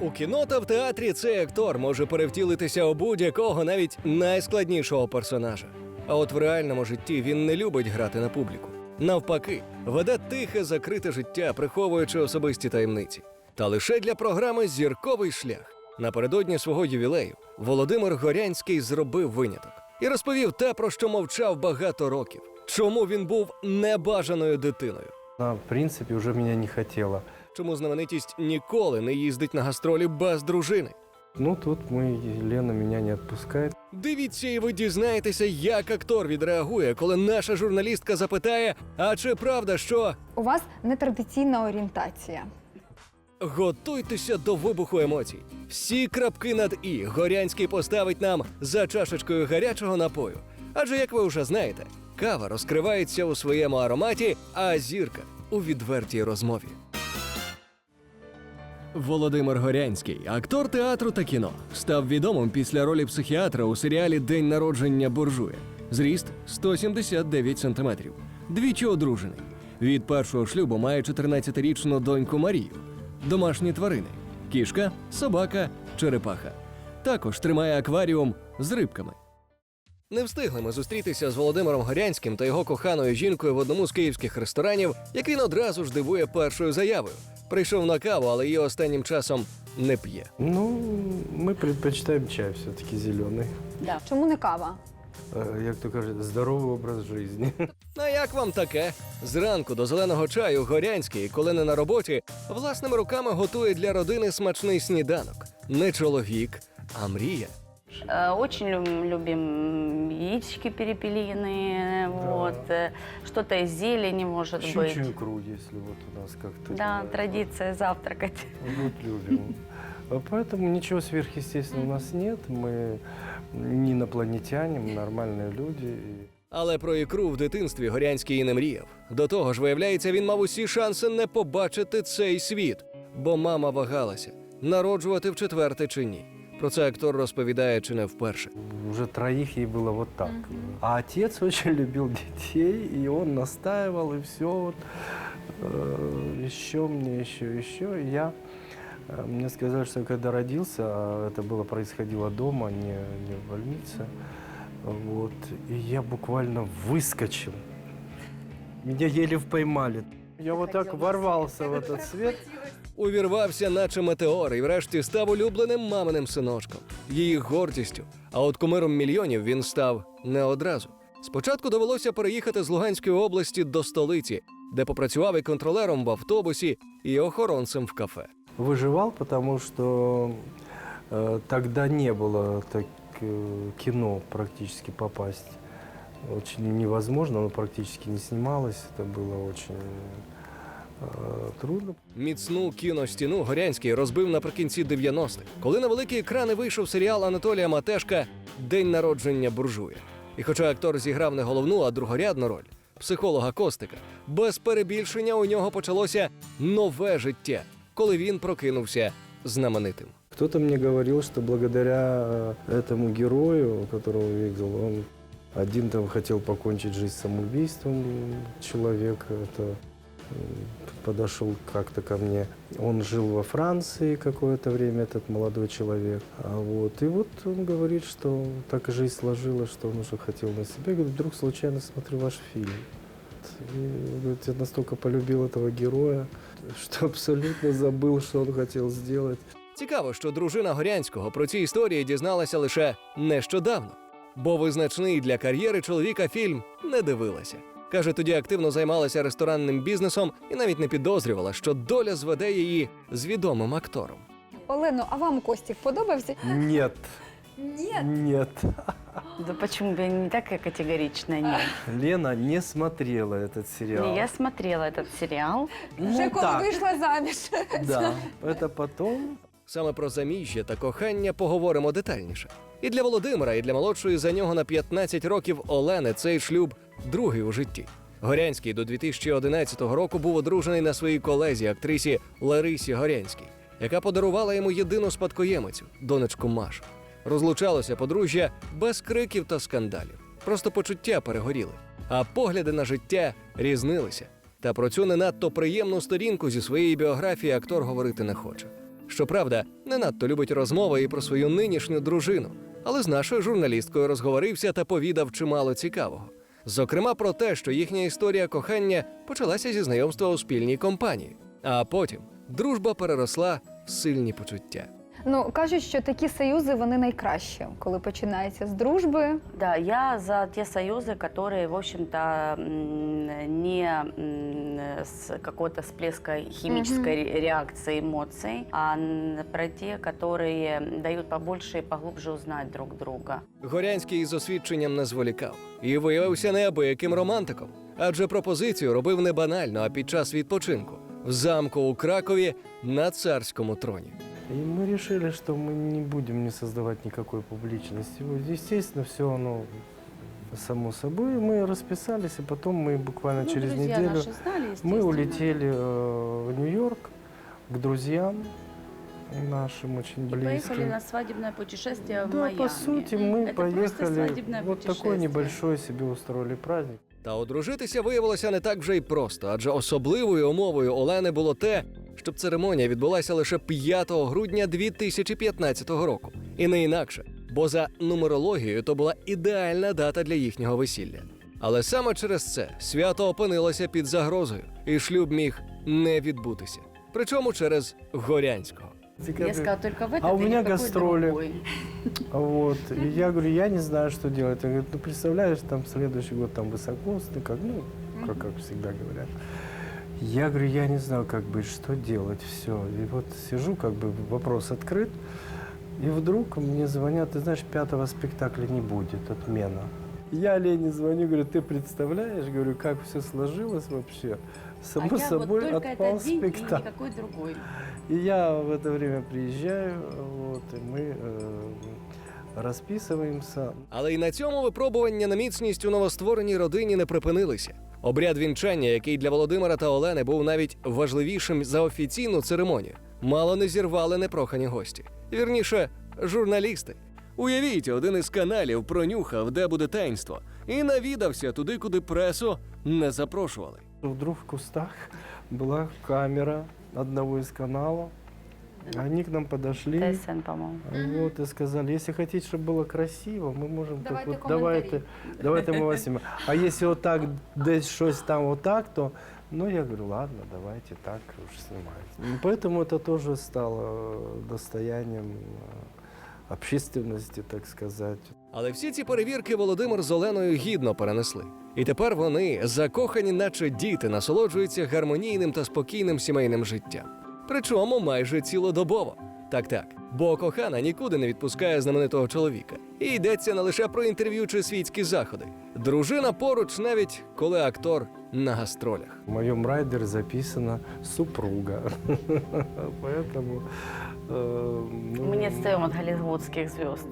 У кіно та в театрі цей актор може перевтілитися у будь-якого навіть найскладнішого персонажа. А от в реальному житті він не любить грати на публіку. Навпаки, веде тихе, закрите життя, приховуючи особисті таємниці. Та лише для програми Зірковий шлях напередодні свого ювілею Володимир Горянський зробив виняток і розповів те, про що мовчав багато років. Чому він був небажаною дитиною? Она, в принципе, уже меня не хотела. Чому знаменитість ніколи не їздить на гастролі без дружини? Ну, тут мы, Лена меня не отпускает. Дивіться, і ви дізнаєтеся, як актор відреагує, коли наша журналістка запитає: а чи правда, що У вас нетрадиційна орієнтація. готуйтеся до вибуху емоцій? Всі крапки над і Горянський поставить нам за чашечкою гарячого напою. Адже, як ви вже знаєте, кава розкривається у своєму ароматі, а зірка у відвертій розмові. Володимир Горянський, актор театру та кіно, став відомим після ролі психіатра у серіалі День народження буржуя. Зріст 179 сантиметрів. Двічі одружений. Від першого шлюбу має 14-річну доньку Марію. Домашні тварини: кішка, собака, черепаха. Також тримає акваріум з рибками. Не встигли ми зустрітися з Володимиром Горянським та його коханою жінкою в одному з київських ресторанів, як він одразу ж дивує першою заявою Прийшов на каву, але її останнім часом не п'є. Ну, мы предпочитаем чай все-таки зеленый. Да. Чому не кава? Э, Як то кажуть, здоровий образ жизни. А як вам таке? Зранку до зеленого чаю Горянський, коли не на роботі, власними руками готує для родини смачний сніданок. Не чоловік, а мрія. Э, Очень любим, любим яички перепелиные, вот, э, что-то из зелени может быть. Щучью икру, если вот у нас как-то... Да, бывает. традиция завтракать. Вот любим. А Поэтому ничего сверхъестественного у нас нет. Мы не инопланетяне, мы нормальные люди. И Але про ікру в дитинстві Горянський і не мріяв. До того ж, виявляється, він мав усі шанси не побачити цей світ, бо мама вагалася, народжувати в четверте чи ні. Про це актор розповідає чи не вперше. Уже троих ей было вот так. А отец очень любил детей, и он настаивал, и все вот, э, еще мне, еще, еще. И я, э, мне сказали, что когда родился, а это было происходило дома, не, не в больнице, вот, и я буквально выскочил. Меня еле поймали. Я вот так ворвался в этот свет. Увірвався, наче метеор, і врешті став улюбленим маминим синочком, її гордістю. А от кумиром мільйонів він став не одразу. Спочатку довелося переїхати з Луганської області до столиці, де попрацював і контролером в автобусі, і охоронцем в кафе. Выживал, потому что э, тогда не было так э, кино практически попасть. Очень невозможно, оно практически не снималось. Это было очень э, трудно. Міцну кіностіну Горянський розбив наприкінці 90-х, коли на великі екрани вийшов серіал Анатолія Матешка День народження буржуя. І хоча актор зіграв не головну, а другорядну роль психолога Костика, без перебільшення у нього почалося нове життя, коли він прокинувся знаменитим. Кто-то мне говорил, что благодаря э, этому герою, которого видел, он один там хотел покончить жизнь самоубийством, человек это м, подошел как-то ко мне. Он жил во Франции какое-то время, этот молодой человек. А вот, и вот он говорит, что так и жизнь сложилась, что он уже хотел на себе. Говорит, вдруг случайно смотрю ваш фильм. И, говорит, я настолько полюбил этого героя, что абсолютно забыл, что он хотел сделать. Цікаво, що дружина Горянського про ці історії дізналася лише нещодавно, бо визначний для кар'єри чоловіка фільм не дивилася. Каже, тоді активно займалася ресторанним бізнесом і навіть не підозрювала, що доля зведе її з відомим актором. Олено, а вам Костік подобався? Нет. Ні. Нет. Да почему бы не так категорично нет? Лена не смотрела этот сериал. Не, Я смотрела этот сериал. Ну, Вже коли так, вийшла заміж. Да. Это потом. Саме про заміжжя та кохання поговоримо детальніше. І для Володимира, і для молодшої за нього на 15 років Олени цей шлюб другий у житті. Горянський до 2011 року був одружений на своїй колезі, актрисі Ларисі Горянській, яка подарувала йому єдину спадкоємицю донечку Машу. Розлучалося подружжя без криків та скандалів. Просто почуття перегоріли, а погляди на життя різнилися. Та про цю не надто приємну сторінку зі своєї біографії актор говорити не хоче. Щоправда, не надто любить розмови і про свою нинішню дружину, але з нашою журналісткою розговорився та повідав чимало цікавого. Зокрема, про те, що їхня історія кохання почалася зі знайомства у спільній компанії, а потім дружба переросла в сильні почуття. Ну кажуть, що такі союзи вони найкращі, коли починається з дружби. Да, я за те союзы, которые, в общем-то, м, не м, с какой-то всплеска химической ре- реакции эмоций, а н- про те, которые дают побольше и поглубже узнать друг друга. Горянський з освідченням не зволікав і виявився неабияким романтиком, адже пропозицію робив не банально, а під час відпочинку в замку у Кракові на царському троні. И мы решили, что мы не будем не создавать никакой публичности. Естественно, все оно само собой. Мы расписались, и потом мы буквально Ну, через неделю знали, мы улетели э, в Нью-Йорк к друзьям нашим очень И близким. поехали на свадебное путешествие в да, Майами. по сути, мы Это поехали. Вот такой небольшой себе устроили праздник. Та одружитися виявилося не так вже й просто, адже особливою умовою Олени було те, щоб церемонія відбулася лише 5 грудня 2015 року, і не інакше, бо за нумерологією то була ідеальна дата для їхнього весілля. Але саме через це свято опинилося під загрозою, і шлюб міг не відбутися. Причому через Горянського. Я сказала, только в этот А у и меня никакой гастроли. другой. Вот. И я говорю, я не знаю, что делать. Он говорит, ну представляешь, там следующий год там высокосный, как, ну, как, как всегда говорят. Я говорю, я не знаю, как быть, что делать, все. И вот сижу, как бы вопрос открыт. И вдруг мне звонят, ты знаешь, пятого спектакля не будет, отмена. Я Лене звоню, говорю, ты представляешь, говорю, как все сложилось вообще. Само а я собой вот только отпал этот день и спектакль. никакой другой. И я в это время приезжаю, вот, и мы э, расписываемся. Але й на цьому випробування на міцність у новоствореній родині не припинилися. Обряд вінчання, який для Володимира та Олени був навіть важливішим за офіційну церемонію, мало не зірвали непрохані гості. Вірніше, журналісти. Уявіть, один із каналів пронюхав, де буде таїнство, і навідався туди, куди пресу не запрошували. Вдруг в кустах была камера одного из каналов. Они к нам подошли. ТСН, по-моему. Вот, и сказали, если хотите, чтобы было красиво, мы можем так Давайте вот, комментарі. давайте, давайте мы вас снимем. А если вот так, десь щось там вот так, то, ну, я говорю, ладно, давайте так уж снимайте. Ну, Поэтому это тоже стало э, достоянием э, общественности, так сказать. Але всі ці перевірки Володимир з Оленою гідно перенесли. І тепер вони, закохані, наче діти, насолоджуються гармонійним та спокійним сімейним життям. Причому майже цілодобово. Так так, бо кохана нікуди не відпускає знаменитого чоловіка. І йдеться не лише про інтерв'ю чи світські заходи. Дружина поруч, навіть коли актор на гастролях. В моем райдере записана супруга. Поэтому... э, ну, Мы не отстаем от голливудских звезд.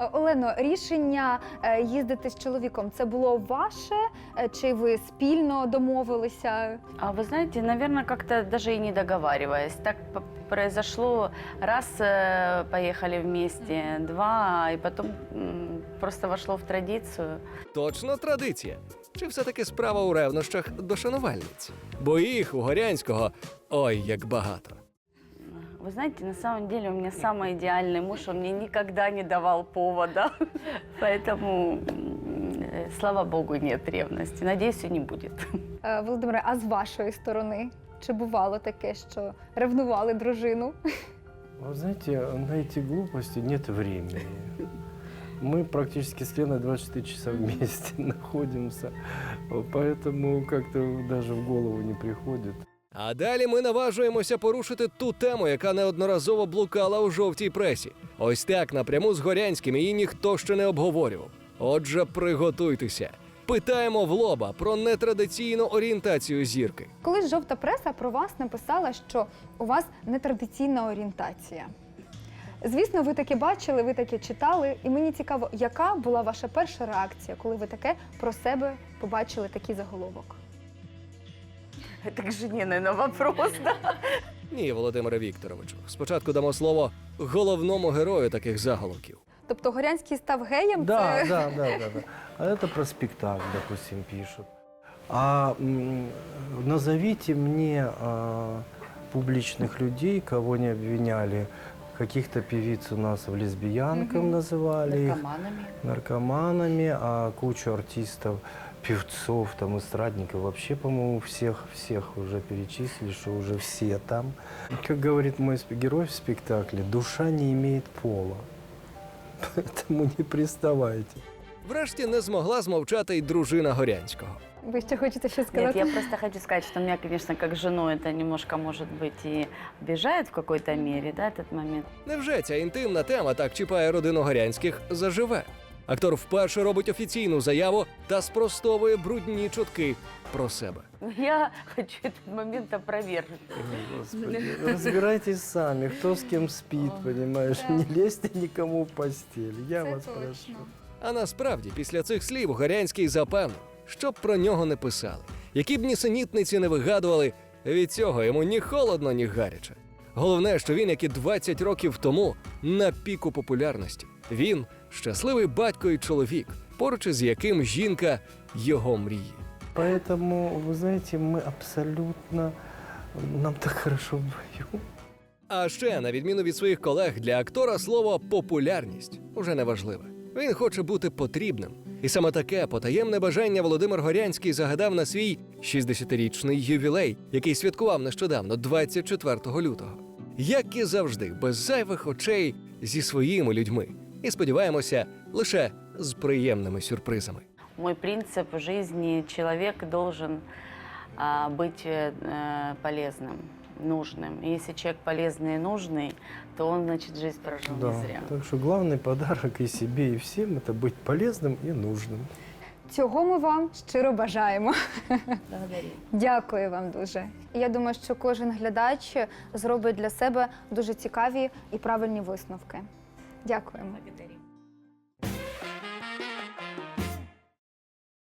Е, Олено, рішення е, їздити з чоловіком це було ваше? Е, Чи ви спільно домовилися? А вы знаете, наверное, как-то даже и не договариваясь. Так п- произошло. Раз э, поехали вместе, два, и потом м, просто вошло в традицию. Точно традиція. Чи все-таки справа у ревнощах до шанувальниць? Бо їх у Горянського ой як багато. Вы знаете, на самом деле у меня самый идеальный муж, он мне никогда не давал повода. Поэтому, э, слава богу, нет ревности. Надеюсь, и не будет. Е, Володимире, а з вашої сторони? Чи бувало таке, що ревнували дружину? Вы знаете, на эти глупости нет времени. Мы практически с Леной 24 часа вместе находимся, поэтому как-то даже в голову не приходит. А далі ми наважуємося порушити ту тему, яка неодноразово блукала у жовтій пресі. Ось так напряму з Горянським її ніхто ще не обговорював. Отже, приготуйтеся. Питаємо в лоба про нетрадиційну орієнтацію зірки. Колись жовта преса про вас написала, що у вас нетрадиційна орієнтація. Звісно, ви таке бачили, ви таке читали, і мені цікаво, яка була ваша перша реакція, коли ви таке про себе побачили такий заголовок? Это к жене, наверное, вопрос, да? Ні, Володимире Вікторовичу. Спочатку дамо слово головному герою таких заголовків. Тобто Горянський став геєм? Да, це... да, да, да, да. А это про спектакль, допустим, пишут. А м, назовите мне а, публичных людей, кого не обвиняли. Каких-то певиц у нас в лесбиянкам Мгм. называли их, Наркоманами. наркоманами, а кучу артистов, певцов, там, эстрадников, вообще, по-моему, всех, всех уже перечислили, что уже все там. Как говорит мой спе- герой в спектакле, душа не имеет пола. Поэтому не приставайте. Врешті не змогла змовчати й дружина Горянського. Ви ще хочете щось Нет, сказати? я просто хочу сказать, что меня, конечно, как жену это немножко, может быть, и обижает в какой-то мере, да, этот момент. Невже ця інтимна тема так чіпає родину Горянських заживе? Актор вперше робить офіційну заяву та спростовує брудні чутки про себе. Я хочу этот момент опровергнуть. Господи, разбирайтесь сами, кто с кем спит, понимаешь? Не лезьте никому в постель, я Це вас точно. прошу. А насправді, після цих слів Горянський запевнив, що б про нього не писали, які б нісенітниці не вигадували, від цього йому ні холодно, ні гаряче. Головне, що він, як і 20 років тому, на піку популярності. Він щасливий батько і чоловік, поруч із яким жінка його мріє. Поэтому, вы знаете, мы абсолютно... Нам так хорошо вдвоем. А ще, на відміну від своїх колег, для актора слово популярність уже не важливе. Він хоче бути потрібним. І саме таке потаємне бажання Володимир Горянський загадав на свій 60-річний ювілей, який святкував нещодавно, 24 лютого. Як і завжди, без зайвих очей зі своїми людьми. І сподіваємося, лише з приємними сюрпризами. Мой принцип в жизни – человек должен а, быть э, полезным, нужным. И если человек полезный и нужный, то он, значит, жизнь прожил Да. не зря. Так что главный подарок и себе, и всем – это быть полезным и нужным. Цього ми вам щиро бажаємо. Благодарю. Дякую вам дуже. Я думаю, що кожен глядач зробить для себе дуже цікаві і правильні висновки. Дякуємо. Благодарю.